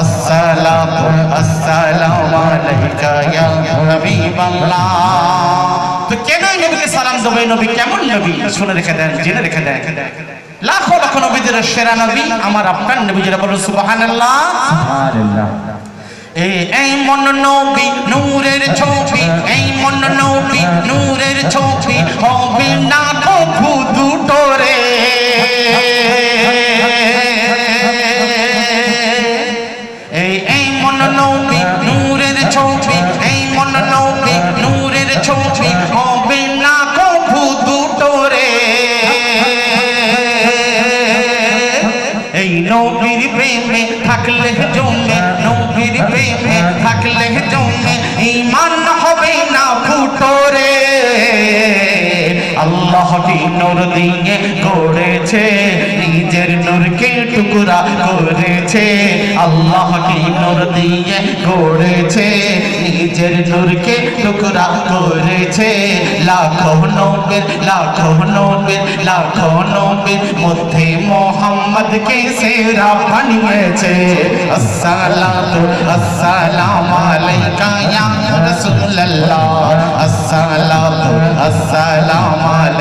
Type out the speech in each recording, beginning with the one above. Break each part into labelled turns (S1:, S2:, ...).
S1: আসসালাতু আসসালামু আলাইকা ইয়া হাবিবাল্লাহ তো কেন নবীকে সালাম দেবো? নবী কেমন নবী? শুনে রেখে দেন জেনে রেখে দেন। লাখো লাখো নবীদের সেরা নবী আমার আপনার নবী যেটা বলুন সুবহানাল্লাহ। এই এই মন নবী নূরের ছবি এই মন নবী নূরের ছবি হবে না কভু দুটো থাকলে জমে আল্লাহ কি নূর দিয়ে গড়েছে নিজের নূরকে টুকরা করেছে। আল্লাহ কি নূর দিয়ে গড়েছে নিজের নূরকে টুকরা করেছে। লাখো নবীর লাখো নবীর লাখো নবীর মধ্যে মোহাম্মদকে সেরা বানিয়েছে। আসসালাতু আসসালামু আলাইকা ইয়া রাসূলুল্লাহ। আসসালাতু আসসালামু আলাইকা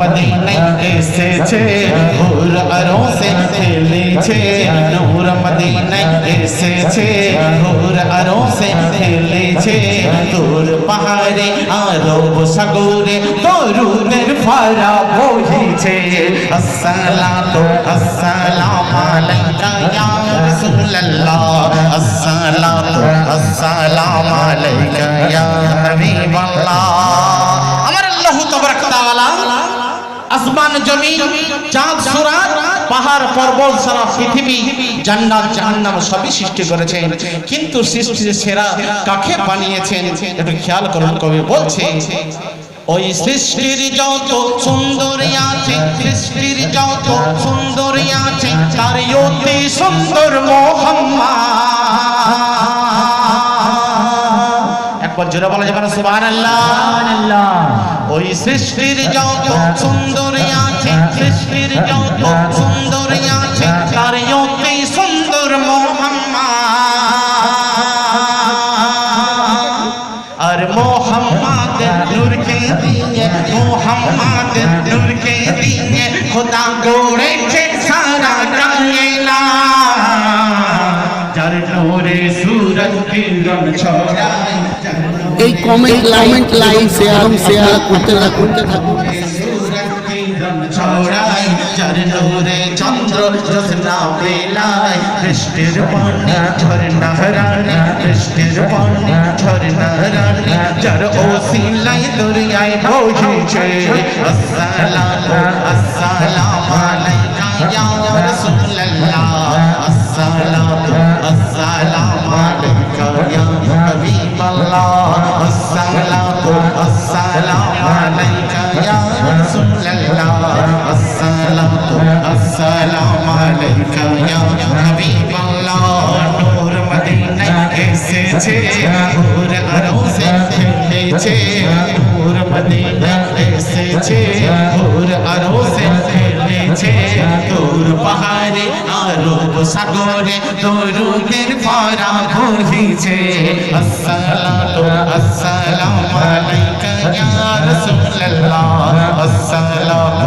S1: মদিনায় এসেছে হুর আরোসে খেলেছে নূর মদিনায় এসেছে হুর আরোসে খেলেছে, তোর পাহাড়ে আরব সাগরে তরুণের ফারা বহিছে। আসসালাতু আসসালামু আলাইকা আমার আল্লাহ তাবারক আসমান জমিন চাঁদ সুরাত পাহাড় পর্বত সারা পৃথিবী জান্নাত জাহান্নাম সবই সৃষ্টি করেছেন। কিন্তু সৃষ্টির সেরা কাকে বানিয়েছেন? একটু খেয়াল করুন কবি বলছে ওই সৃষ্টির যত সুন্দরী আছে সৃষ্টির যত সুন্দরী আছে তার অতি সুন্দর মোহাম্মদ। একবার জোরে বলা যাবে না সুবহানাল্লাহ। ওই সৃষ্টির যত সুন্দরী মোহাম্মদ নূরকে দিয়ে মোহাম্মদ নূরকে দিয়ে খোদা গড়েছে সারা কায়না। যার নূরে সূরজ কিরণ ছড়ায়
S2: এই comment like like share share করতে থাকুন। করতে থাকুন
S1: ছড়াই যার নূরে চন্দ্র জোসনা বেলায়। বৃষ্টির পানি ঝরনা রানী। বৃষ্টির পানি ঝরনা রানী। যার ওসিলাই দরিয়ায় বহিছে আসসালামু আসসালামু আলাইকা ইয়া রাসূলুল্লাহ। আসসালাতু আসসালামু আলাইকা ইয়া হাবিবাল্লাহ। আসসালাতু আসসালামু আলাইকা ইয়া রাসূলুল্লাহ। এসেছে নূর আরও খেলেছে তোর পাহাড়ে, আরও সাগরে তরুণের পারা ঘুরছে আসসালাতু আসসালামু আলাইকা ইয়া রাসূলুল্লাহ। আসসালামু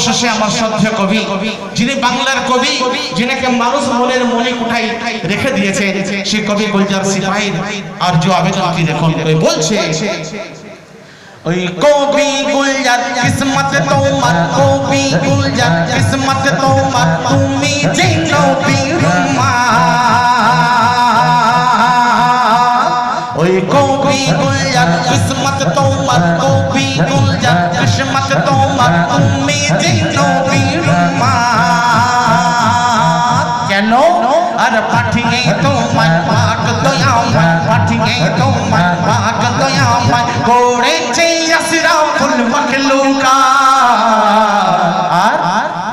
S1: সর্বশেষে আমার শ্রদ্ধেয় কবি, যিনি বাংলার কবি, যিনাকে মানুষ মনের মনে কোঠায় রেখে দিয়েছে, সে কবি গুলজার সিপাহীর আর যে আবেদনটি দেখুন ওই বলছে, ওই কবি গুলজার কিসমত তোমার, কবি গুলজার কিসমত তোমার, তুমি যে নবীর মা ওই কবি গুলজার কিসমত তোমার, কবি গুলজার কিসমত তোমার তুমি যে নবীর মা কেন? আর পাঠিয়ে তোমার পাক দয়াময় পাঠিয়ে তোমার পাক দয়াময় করেছে আসরাফুল মখলুকা।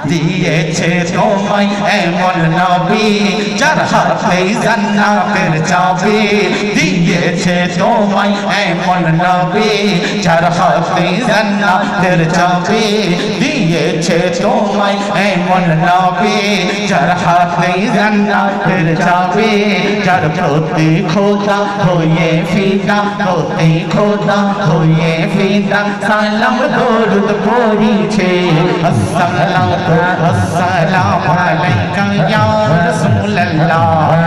S1: দিয়েছে তোমায় এমন নবী, যার হাতে জান্নাতের চাবি। দিয়েছে তোমায় এমন নবী, যার হাতে জান্নাতের চাবি দিয়েছে তোমায় এমন নবী, যার হাতে জান্নাতের চাবি, যার প্রতি খোদা হয়ে ফিদা, প্রতি খোদা হয়ে ফিদা। সালাম, দরুদ পড়িছে। আসসালাম আসসালাম আলাইকা, ইয়া রাসূলুল্লাহ।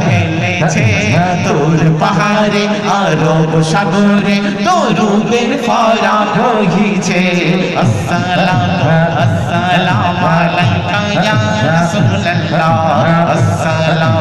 S1: খেলেছে তোর পাহাড়ে আরব সাগরে তরুদের ফরা বহিছে আসসালাম আসসালাম আলাইকা ইয়া রাসূলুল্লাহ। আসসালাম